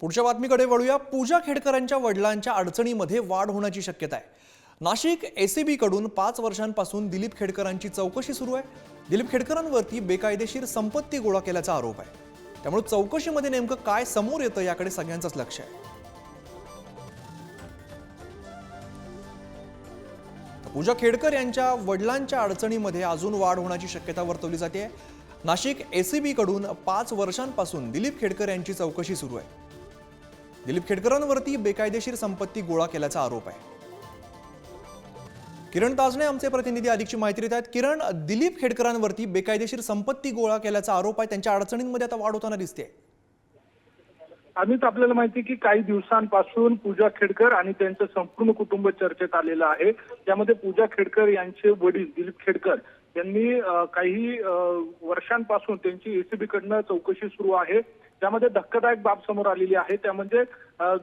पुढच्या बातमीकडे वळूया. पूजा खेडकरांच्या वडिलांच्या अडचणीमध्ये वाढ होण्याची शक्यता आहे. नाशिक एसीबी कडून पाच वर्षांपासून दिलीप खेडकरांची चौकशी सुरू आहे. दिलीप खेडकरांवरती बेकायदेशीर संपत्ती गोळा केल्याचा आरोप आहे. त्यामुळे चौकशीमध्ये नेमकं काय समोर येतं याकडे सगळ्यांचंच लक्ष आहे. पूजा खेडकर यांच्या वडिलांच्या अडचणीमध्ये अजून वाढ होण्याची शक्यता वर्तवली जाते. नाशिक एसीबी कडून पाच वर्षांपासून दिलीप खेडकर यांची चौकशी सुरू आहे. दिलीप खेडकरांवरती बेकायदेशीर संपत्ती गोळा केल्याचा आरोप आहे. किरण ताजने आमचे प्रतिनिधी अधिकची माहिती देत आहेत. किरण दिलीप खेडकरांवरती बेकायदेशीर संपत्ती गोळा केल्याचा आरोप आहे. त्यांच्या अडचणींमध्ये आता वाढ होताना दिसते. आम्हीच आपल्याला माहिती की काही दिवसांपासून पूजा खेडकर आणि त्यांचं संपूर्ण कुटुंब चर्चेत आलेलं आहे. त्यामध्ये पूजा खेडकर यांचे वडील दिलीप खेडकर यांनी काही वर्षांपासून त्यांची एसीबी कडनं चौकशी सुरू आहे. त्यामध्ये धक्कादायक बाब समोर आलेली आहे. त्या म्हणजे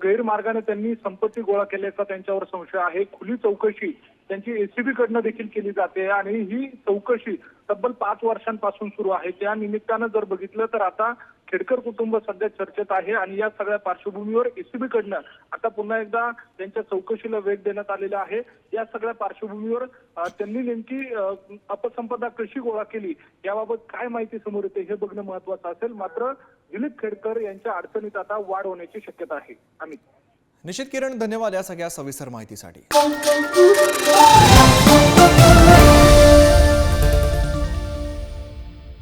गैरमार्गाने त्यांनी संपत्ती गोळा केल्याचा त्यांच्यावर संशय आहे. खुली चौकशी त्यांची एसीबी कडनं देखील केली जाते आणि ही चौकशी तब्बल पाच वर्षांपासून सुरू आहे. त्या निमित्तानं जर बघितलं तर आता खेडकर कुटुंब सध्या चर्चेत आहे आणि या सगळ्या पार्श्वभूमीवर एसीबी कडनं आता पुन्हा एकदा त्यांच्या चौकशीला वेग देण्यात आलेला आहे. या सगळ्या पार्श्वभूमीवर त्यांनी नेमकी अपसंपदा कशी गोळा केली याबाबत काय माहिती समोर येते हे बघणं महत्वाचं असेल. मात्र दिलीप खेडकर यांच्या अडचणीत आता वाढ होण्याची शक्यता आहे. अमित. निश्चित किरण धन्यवाद या सगळ्या सविस्तर माहितीसाठी.